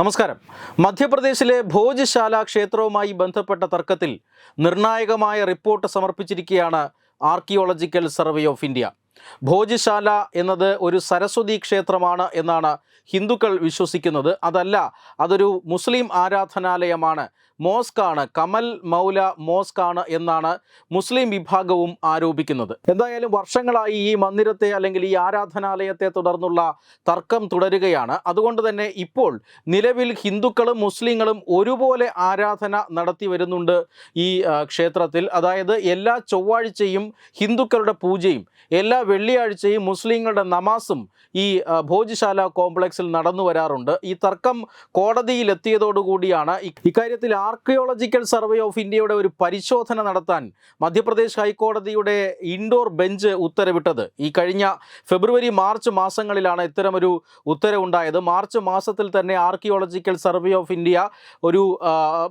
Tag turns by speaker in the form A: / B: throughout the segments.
A: നമസ്കാരം. മധ്യപ്രദേശിലെ ഭോജ്ശാല ക്ഷേത്രവുമായി ബന്ധപ്പെട്ട തർക്കത്തിൽ നിർണായകമായ report സമർപ്പിച്ചിരിക്കുകയാണ് archaeological survey of India. Bhojshala എന്നത് ഒരു സരസ്വതി ക്ഷേത്രമാണ് എന്നാണ് ഹിന്ദുക്കൾ വിശ്വസിക്കുന്നത്. അതല്ല അതൊരു മുസ്ലിം ആരാധനാലയമാണ്. മോസ്കാണ് കമൽ മൗല മോസ്കാണ് എന്നാണ് മുസ്ലിം വിഭാഗവും ആരോപിക്കുന്നത്. എന്തായാലും വർഷങ്ങളായി ഈ മന്ദിരത്തെ അല്ലെങ്കിൽ ഈ ആരാധനാലയത്തെ തുടർന്നുള്ള തർക്കം തുടരുകയാണ്. അതുകൊണ്ട് തന്നെ ഇപ്പോൾ നിലവിൽ ഹിന്ദുക്കളും മുസ്ലിങ്ങളും ഒരുപോലെ ആരാധന നടത്തി വരുന്നുണ്ട് ഈ ക്ഷേത്രത്തിൽ. അതായത് എല്ലാ ചൊവ്വാഴ്ചയും ഹിന്ദുക്കളുടെ പൂജയും എല്ലാ വെള്ളിയാഴ്ചയും മുസ്ലിങ്ങളുടെ നമാസും ഈ ഭോജശാല കോംപ്ലക്സിൽ നടന്നു വരാറുണ്ട് ഈ തർക്കം കോടതിയിലെത്തിയതോടുകൂടിയാണ് ഇക്കാര്യത്തിൽ ഇക്കാര്യത്തിൽ ആർക്കിയോളജിക്കൽ സർവേ ഓഫ് ഇന്ത്യയുടെ ഒരു പരിശോധന നടത്താൻ മധ്യപ്രദേശ് ഹൈക്കോടതിയുടെ ഇൻഡോർ ബെഞ്ച് ഉത്തരവിട്ടത്. ഈ കഴിഞ്ഞ ഫെബ്രുവരി മാർച്ച് മാസങ്ങളിലാണ് ഇത്തരമൊരു ഉത്തരവുണ്ടായത്. മാർച്ച് മാസത്തിൽ തന്നെ ആർക്കിയോളജിക്കൽ സർവേ ഓഫ് ഇന്ത്യ ഒരു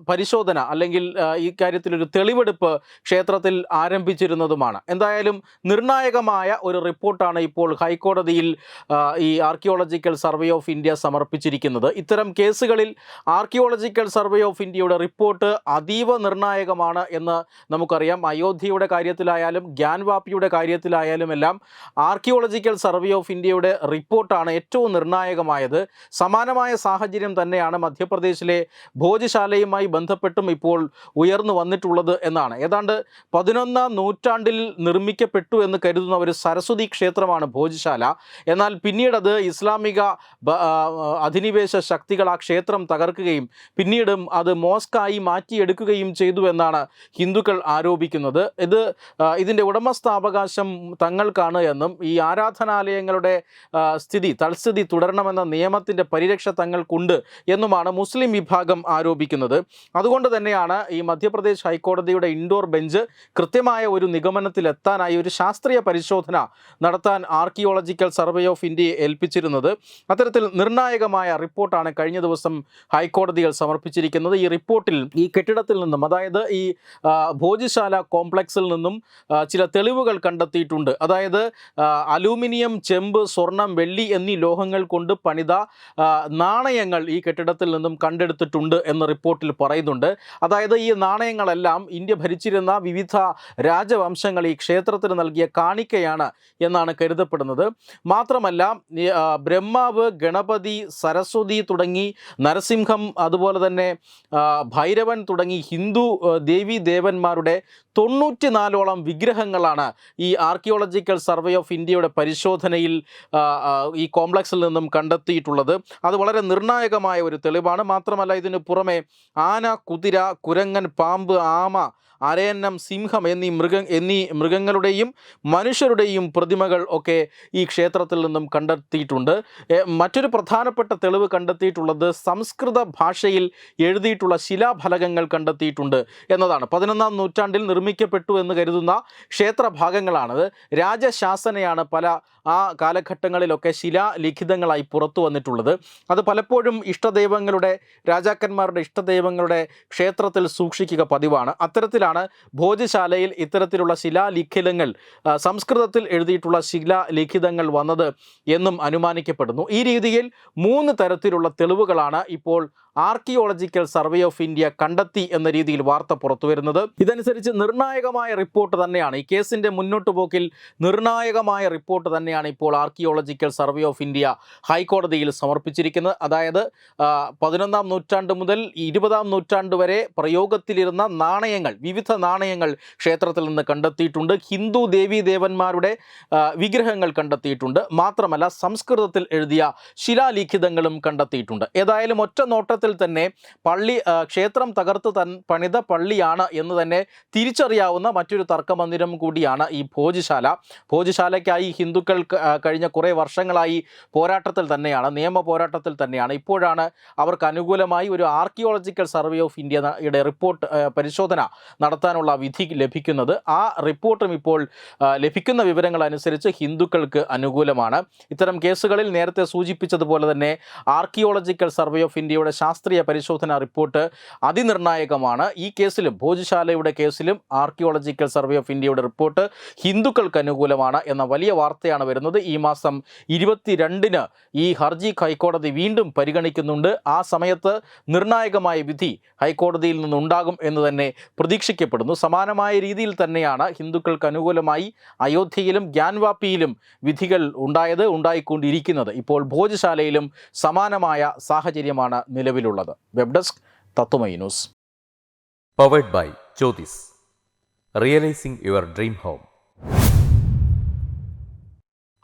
A: പരിശോധന അല്ലെങ്കിൽ ഈ കാര്യത്തിൽ ഒരു തെളിവെടുപ്പ് ക്ഷേത്രത്തിൽ ആരംഭിച്ചിരുന്നതുമാണ്. എന്തായാലും നിർണായകമായ ഒരു റിപ്പോർട്ടാണ് ഇപ്പോൾ ഹൈക്കോടതിയിൽ ഈ ആർക്കിയോളജിക്കൽ സർവേ ഓഫ് ഇന്ത്യ സമർപ്പിച്ചിരിക്കുന്നത്. ഇത്തരം കേസുകളിൽ ആർക്കിയോളജിക്കൽ സർവേ ഓഫ് ഇന്ത്യയുടെ റിപ്പോർട്ട് അതീവ നിർണായകമാണ് എന്ന് നമുക്കറിയാം. അയോധ്യയുടെ കാര്യത്തിലായാലും ഗ്യാൻവാപ്പിയുടെ കാര്യത്തിലായാലും എല്ലാം ആർക്കിയോളജിക്കൽ സർവേ ഓഫ് ഇന്ത്യയുടെ റിപ്പോർട്ടാണ് ഏറ്റവും നിർണായകമായത്. സമാനമായ സാഹചര്യം തന്നെയാണ് മധ്യപ്രദേശിലെ ഭോജശാലയുമായി ബന്ധപ്പെട്ടും ഇപ്പോൾ ഉയർന്നു വന്നിട്ടുള്ളത് എന്നാണ്. ഏതാണ്ട് പതിനൊന്നാം നൂറ്റാണ്ടിൽ നിർമ്മിക്കപ്പെട്ടു എന്ന് കരുതുന്ന ഒരു സരസ്വതി ക്ഷേത്രമാണ് ഭോജശാല എന്നാൽ പിന്നീട് അത് ഇസ്ലാമിക അധിനിവേശ ശക്തികൾ ആ ക്ഷേത്രം തകർക്കുകയും പിന്നീടും അത് മോസ്കായി മാറ്റിയെടുക്കുകയും ചെയ്തു എന്നാണ് ഹിന്ദുക്കൾ ആരോപിക്കുന്നത്. ഇത് ഇതിന്റെ ഉടമസ്ഥാവകാശം തങ്ങൾക്കാണ് എന്നും ഈ ആരാധനാലയങ്ങളുടെ സ്ഥിതി തൽസ്ഥിതി തുടരണമെന്ന നിയമത്തിന്റെ പരിരക്ഷ തങ്ങൾക്കുണ്ട് എന്നുമാണ് മുസ്ലിം വിഭാഗം ആരോപിക്കുന്നത്. അതുകൊണ്ട് തന്നെയാണ് ഈ മധ്യപ്രദേശ് ഹൈക്കോടതിയുടെ ഇൻഡോർ ബെഞ്ച് കൃത്യമായ ഒരു നിഗമനത്തിലെത്താനായി ഒരു ശാസ്ത്രീയ പരിശോധന നടത്താൻ ആർക്കിയോളജിക്കൽ സർവേ ഓഫ് ഇന്ത്യയെ ഏൽപ്പിച്ചിരുന്നത്. അത്തരത്തിൽ നിർണായകമായ റിപ്പോർട്ടാണ് കഴിഞ്ഞ ദിവസം ഹൈക്കോടതികൾ സമർപ്പിച്ചിരിക്കുന്നത്. ഈ റിപ്പോർട്ടിൽ ഈ കെട്ടിടത്തിൽ നിന്നും അതായത് ഈ ആ, ഭോജ്യശാല കോംപ്ലക്സിൽ നിന്നും ചില തെളിവുകൾ കണ്ടെത്തിയിട്ടുണ്ട്. അതായത് അലൂമിനിയം ചെമ്പ് സ്വർണം വെള്ളി എന്നീ ലോഹങ്ങൾ കൊണ്ട് പണിത നാണയങ്ങൾ ഈ കെട്ടിടത്തിൽ നിന്നും കണ്ടെടുത്തിട്ടുണ്ട് എന്ന് റിപ്പോർട്ടിൽ പറയുന്നുണ്ട്. അതായത് ഈ നാണയങ്ങളെല്ലാം ഇന്ത്യ ഭരിച്ചിരുന്ന വിവിധ രാജവംശങ്ങൾ ഈ ക്ഷേത്രത്തിന് നൽകിയ കാണിക്കയാണ് എന്നാണ് കരുതപ്പെടുന്നത്. മാത്രമല്ല ബ്രഹ്മാവ് ഗണപതി സരസ്വതി തുടങ്ങി നരസിംഹം അതുപോലെ തന്നെ ഭൈരവൻ തുടങ്ങി ഹിന്ദു ദേവി ദേവീ ദേവന്മാരുടെ തൊണ്ണൂറ്റിനാലോളം വിഗ്രഹങ്ങളാണ് ഈ ആർക്കിയോളജിക്കൽ സർവേ ഓഫ് ഇന്ത്യയുടെ പരിശോധനയിൽ ഈ കോംപ്ലക്സിൽ നിന്നും കണ്ടെത്തിയിട്ടുള്ളത്. അത് വളരെ നിർണായകമായ ഒരു തെളിവാണ്. മാത്രമല്ല ഇതിന് പുറമെ ആന കുതിര കുരങ്ങൻ പാമ്പ് ആമ അരയന്നം സിംഹം എന്നീ മൃഗ എന്നീ മൃഗങ്ങളുടെയും മനുഷ്യരുടെയും പ്രതിമകൾ ഒക്കെ ഈ ക്ഷേത്രത്തിൽ നിന്നും കണ്ടെത്തിയിട്ടുണ്ട്. മറ്റൊരു പ്രധാനപ്പെട്ട തെളിവ് കണ്ടെത്തിയിട്ടുള്ളത് സംസ്കൃത ഭാഷയിൽ എഴുതിയിട്ടുള്ള ശിലാഫലകങ്ങൾ കണ്ടെത്തിയിട്ടുണ്ട് എന്നതാണ്. പതിനൊന്നാം നൂറ്റാണ്ടിൽ നിർമ്മിക്കപ്പെട്ടു എന്ന് കരുതുന്ന ക്ഷേത്രഭാഗങ്ങളാണത്. രാജശാസനയാണ് പല ആ കാലഘട്ടങ്ങളിലൊക്കെ ശിലാലിഖിതങ്ങളായി പുറത്തു വന്നിട്ടുള്ളത്. അത് പലപ്പോഴും ഇഷ്ടദൈവങ്ങളുടെ രാജാക്കന്മാരുടെ ഇഷ്ടദൈവങ്ങളുടെ ക്ഷേത്രത്തിൽ സൂക്ഷിക്കുക പതിവാണ്. അത്തരത്തിലാണ് ഭോജശാലയിൽ ഇത്തരത്തിലുള്ള ശിലാലിഖിതങ്ങൾ സംസ്കൃതത്തിൽ എഴുതിയിട്ടുള്ള ശിലാലിഖിതങ്ങൾ വന്നത് എന്നും അനുമാനിക്കപ്പെടുന്നു. ഈ രീതിയിൽ മൂന്ന് തരത്തിലുള്ള തെളിവുകളാണ് ഇപ്പോൾ ആർക്കിയോളജിക്കൽ സർവേ ഓഫ് ഇന്ത്യ കണ്ടെത്തി എന്ന രീതിയിൽ വാർത്ത പുറത്തു വരുന്നത്. ഇതനുസരിച്ച് നിർണായകമായ റിപ്പോർട്ട് തന്നെയാണ്. ഈ കേസിന്റെ മുന്നോട്ട് പോക്കിൽ നിർണായകമായ റിപ്പോർട്ട് തന്നെയാണ് ഇപ്പോൾ ആർക്കിയോളജിക്കൽ സർവേ ഓഫ് ഇന്ത്യ ഹൈക്കോടതിയിൽ സമർപ്പിച്ചിരിക്കുന്നത്. അതായത് പതിനൊന്നാം നൂറ്റാണ്ട് മുതൽ ഇരുപതാം നൂറ്റാണ്ട് വരെ പ്രയോഗത്തിലിരുന്ന നാണയങ്ങൾ വിവിധ നാണയങ്ങൾ ക്ഷേത്രത്തിൽ നിന്ന് കണ്ടെത്തിയിട്ടുണ്ട്. ഹിന്ദു ദേവീ ദേവന്മാരുടെ വിഗ്രഹങ്ങൾ കണ്ടെത്തിയിട്ടുണ്ട്. മാത്രമല്ല സംസ്കൃതത്തിൽ എഴുതിയ ശിലാലിഖിതങ്ങളും കണ്ടെത്തിയിട്ടുണ്ട്. ഏതായാലും ഒറ്റ നോട്ടത്തിൽ തന്നെ പള്ളി ക്ഷേത്രം തകർത്ത് തൻ പണിത പള്ളിയാണ് എന്ന് തന്നെ തിരിച്ചറിയാവുന്ന മറ്റൊരു തർക്കമന്ദിരം കൂടിയാണ് ഈ ഭോജശാല ഭോജശാലയ്ക്കായി ഹിന്ദുക്കൾ കഴിഞ്ഞ കുറേ വർഷങ്ങളായി പോരാട്ടത്തിൽ തന്നെയാണ് നിയമ പോരാട്ടത്തിൽ തന്നെയാണ്. ഇപ്പോഴാണ് അവർക്ക് അനുകൂലമായി ഒരു ആർക്കിയോളജിക്കൽ സർവേ ഓഫ് ഇന്ത്യയുടെ റിപ്പോർട്ട് പരിശോധന നടത്താനുള്ള വിധി ലഭിക്കുന്നത്. ആ റിപ്പോർട്ടും ഇപ്പോൾ ലഭിക്കുന്ന വിവരങ്ങൾ അനുസരിച്ച് ഹിന്ദുക്കൾക്ക് അനുകൂലമാണ്. ഇത്തരം കേസുകളിൽ നേരത്തെ സൂചിപ്പിച്ചതുപോലെ തന്നെ ആർക്കിയോളജിക്കൽ സർവേ ഓഫ് ഇന്ത്യയുടെ ശാസ്ത്രീയ പരിശോധനാ റിപ്പോർട്ട് അതിനിർണായകമാണ്. ഈ കേസിലും ഭോജശാലയുടെ കേസിലും ആർക്കിയോളജിക്കൽ സർവേ ഓഫ് ഇന്ത്യയുടെ റിപ്പോർട്ട് ഹിന്ദുക്കൾക്ക് അനുകൂലമാണ് എന്ന വലിയ വാർത്തയാണ് വരുന്നത്. ഈ മാസം ഇരുപത്തിരണ്ടിന് ഈ ഹർജി ഹൈക്കോടതി വീണ്ടും പരിഗണിക്കുന്നുണ്ട്. ആ സമയത്ത് നിർണായകമായ വിധി ഹൈക്കോടതിയിൽ നിന്നുണ്ടാകും എന്ന് തന്നെ പ്രതീക്ഷിക്കപ്പെടുന്നു. സമാനമായ രീതിയിൽ തന്നെയാണ് ഹിന്ദുക്കൾക്ക് അനുകൂലമായി അയോധ്യയിലും ഗ്യാൻവാപ്പിയിലും വിധികൾ ഉണ്ടായത് ഉണ്ടായിക്കൊണ്ടിരിക്കുന്നത്. ഇപ്പോൾ ഭോജശാലയിലും സമാനമായ സാഹചര്യമാണ് നിലവിലുള്ളത്. Web desk Tatwamayi news.
B: Powered by Jyothis realising your dream home.